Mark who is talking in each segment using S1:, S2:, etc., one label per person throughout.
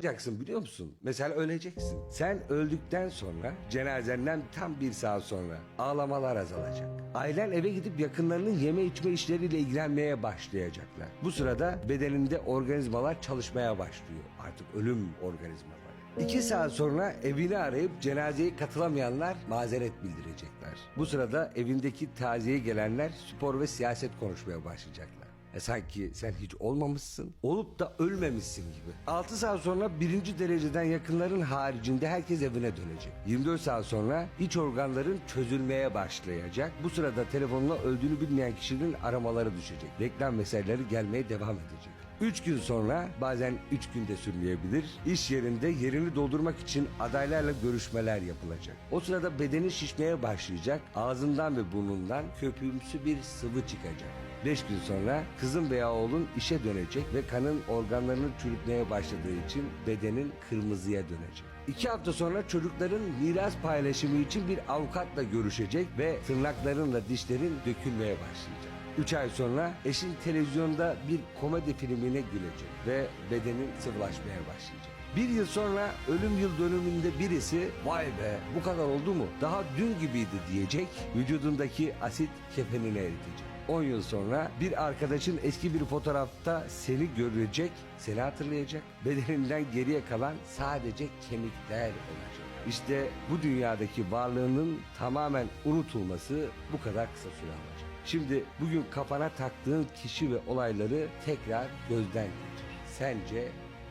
S1: olacaksın biliyor musun? Mesela öleceksin. Sen öldükten sonra cenazenden tam bir saat sonra ağlamalar azalacak. Ailen eve gidip yakınlarının yeme içme işleriyle ilgilenmeye başlayacaklar. Bu sırada bedeninde organizmalar çalışmaya başlıyor. Artık ölüm organizmaları. İki saat sonra evini arayıp cenazeye katılamayanlar mazeret bildirecekler. Bu sırada evindeki taziyeye gelenler spor ve siyaset konuşmaya başlayacaklar. E sanki sen hiç olmamışsın, olup da ölmemişsin gibi. 6 saat sonra birinci dereceden yakınların haricinde herkes evine dönecek. 24 saat sonra iç organların çözülmeye başlayacak. Bu sırada telefonla öldüğünü bilmeyen kişinin aramaları düşecek. Reklam meseleleri gelmeye devam edecek. 3 gün sonra bazen 3 günde sürmeyebilir. İş yerinde yerini doldurmak için adaylarla görüşmeler yapılacak. O sırada bedeni şişmeye başlayacak. Ağzından ve burnundan köpüğümsü bir sıvı çıkacak. 5 gün sonra kızın veya oğlun işe dönecek ve kanın organlarını çürütmeye başladığı için bedenin kırmızıya dönecek. 2 hafta sonra çocukların miras paylaşımı için bir avukatla görüşecek ve tırnaklarınla dişlerin dökülmeye başlayacak. 3 ay sonra eşin televizyonda bir komedi filmine gülecek ve bedenin sıvılaşmaya başlayacak. Bir yıl sonra ölüm yıl dönümünde birisi vay be bu kadar oldu mu daha dün gibiydi diyecek vücudundaki asit kefenini eritecek. 10 yıl sonra bir arkadaşın eski bir fotoğrafta seni görecek, seni hatırlayacak. Bedeninden geriye kalan sadece kemikler olacak. İşte bu dünyadaki varlığının tamamen unutulması bu kadar kısa süre alacak. Şimdi bugün kafana taktığın kişi ve olayları tekrar gözden geçir. Sence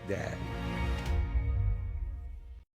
S1: değer mi?